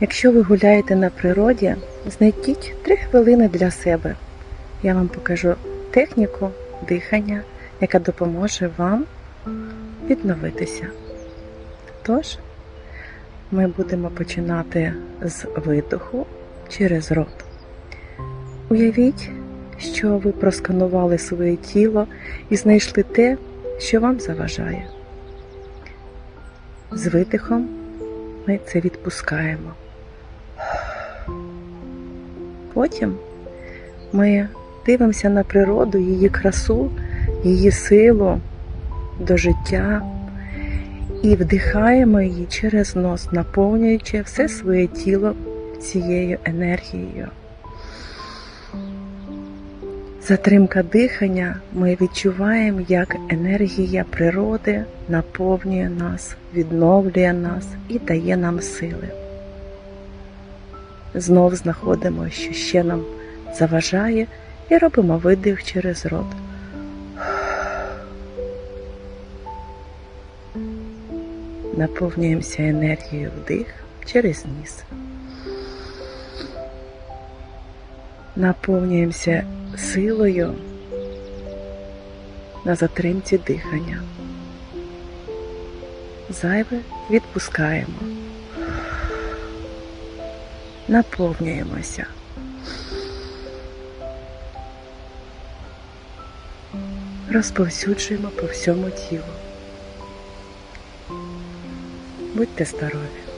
Якщо ви гуляєте на природі, знайдіть 3 хвилини для себе. Я вам покажу техніку дихання, яка допоможе вам відновитися. Тож, ми будемо починати з видоху через рот. Уявіть, що ви просканували своє тіло і знайшли те, що вам заважає. З видихом ми це відпускаємо. Потім ми дивимося на природу, її красу, її силу до життя і вдихаємо її через нос, наповнюючи все своє тіло цією енергією. Затримка дихання ми відчуваємо, як енергія природи наповнює нас, відновлює нас і дає нам сили. Знов знаходимо, що ще нам заважає, і робимо видих через рот. Наповнюємося енергією вдих через ніс. Наповнюємося силою на затримці дихання. Зайве відпускаємо. Наповнюємося. Розповсюджуємо по всьому тілу. Будьте здорові!